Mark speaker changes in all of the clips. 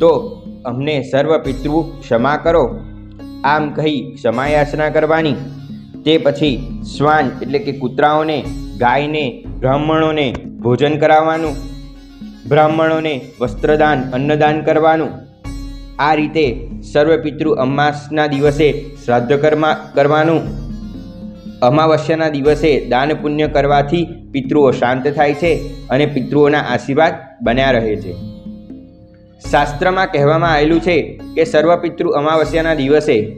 Speaker 1: તો અમને સર્વ પિતૃ ક્ષમા કરો. આમ કહી ક્ષમાયાચના કરવાની. તે પછી શ્વાન એટલે કે કૂતરાઓને, ગાયને, બ્રાહ્મણોને ભોજન કરાવવાનું. બ્રાહ્મણોને વસ્ત્રદાન, અન્નદાન કરવાનું. આ રીતે સર્વ પિતૃ અમાસના દિવસે શ્રાદ્ધ કર્મા, કરવાનું. અમાવસ્યાના દિવસે દાન પુણ્ય કરવાથી પિતૃઓ શાંત થાય છે અને પિતૃઓના આશીર્વાદ બન્યા રહે છે. શાસ્ત્રમાં કહેવામાં આવેલું છે કે સર્વપિતૃ અમાવસ્યાના દિવસે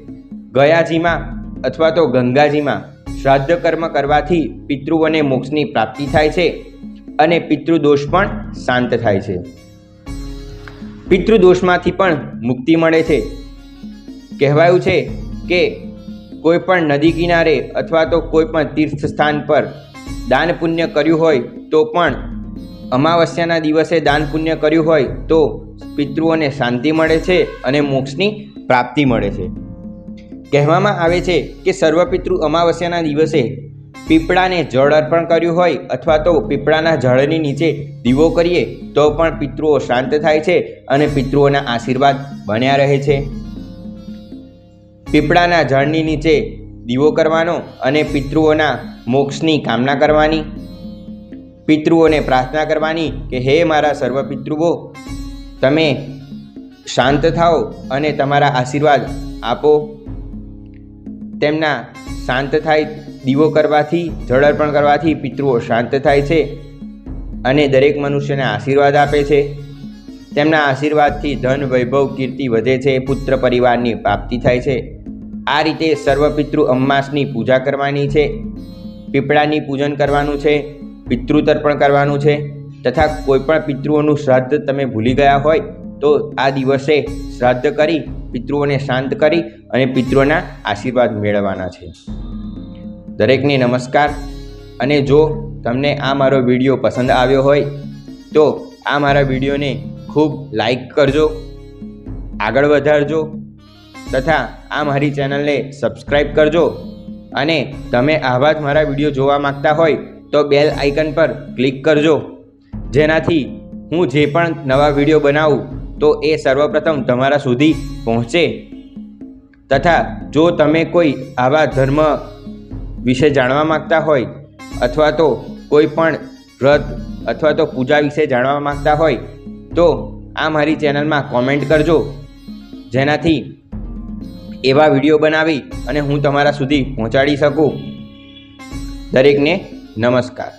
Speaker 1: ગયાજીમાં અથવા તો ગંગાજીમાં શ્રાદ્ધ કર્મ કરવાથી પિતૃઓને મોક્ષની પ્રાપ્તિ થાય છે અને પિતૃદોષ પણ શાંત થાય છે. પિતૃદોષમાંથી પણ મુક્તિ મળે છે. કહેવાયું છે કે કોઈ પણ નદી કિનારે અથવા તો કોઈ પણ તીર્થ સ્થાન પર દાન પુણ્ય કર્યું હોય તો પણ અમાવસ્યાના દિવસે દાન પુણ્ય કર્યું હોય તો પિતૃઓને શાંતિ મળે છે અને મોક્ષની પ્રાપ્તિ મળે છે. કહેવામાં આવે છે કે સર્વપિતૃ અમાવસ્યાના દિવસે પીપળાને જળ અર્પણ કર્યું હોય અથવા તો પીપળાના જળની નીચે દીવો કરીએ તો પણ પિતૃઓ શાંત થાય છે અને પિતૃઓના આશીર્વાદ બન્યા રહે છે. પીપળાના જળની નીચે દીવો કરવાનો અને પિતૃઓના મોક્ષની કામના કરવાની, પિતૃઓને પ્રાર્થના કરવાની કે, હે મારા સર્વ પિતૃઓ તમે શાંત થાઓ અને તમારા આશીર્વાદ આપો. તેમના શાંત થાય દીવો કરવાથી, જળ અર્પણ કરવાથી પિતૃઓ શાંત થાય છે અને દરેક મનુષ્યને આશીર્વાદ આપે છે. તેમના આશીર્વાદથી ધન, વૈભવ, કીર્તિ વધે છે, પુત્ર પરિવારની પ્રાપ્તિ થાય છે. આ રીતે સર્વ પિતૃ અમાસની પૂજા કરવાની છે, પીપળાની પૂજન કરવાનું છે પિતૃતર્પણ કરવાનું છે. તથા કોઈપણ પિતૃઓનું શ્રાદ્ધ તમે ભૂલી ગયા હોય, તો આ દિવસે શ્રાદ્ધ કરી, પિતૃઓને શાંત કરી અને પિતૃઓના આશીર્વાદ મેળવવાના છે. દરેકને નમસ્કાર. અને જો તમને આ મારો વીડિયો પસંદ આવ્યો હોય, તો આ મારા વિડીયોને ખૂબ લાઈક કરજો, આગળ વધારજો, તથા આ મારી ચેનલને સબસ્ક્રાઈબ કરજો. અને તમે આવા જ મારા વીડિયો જોવા માગતા હોય, તો બેલ આઇકન પર ક્લિક કરજો. જેનાથી હું જે પણ નવા વીડિયો બનાવું, તો એ સર્વપ્રથમ તમારા સુધી પહોંચે. તથા જો તમે કોઈ આવા ધર્મ વિશે જાણવા માગતા હોય, અથવા તો કોઈ પણ વ્રત, અથવા તો પૂજા વિશે જાણવા માગતા હોય, તો આ મારી ચેનલમાં કોમેન્ટ કરજો. જેનાથી એવા વીડિયો બનાવી અને હું તમારા સુધી પહોંચાડી શકું. દરેકને નમસ્કાર.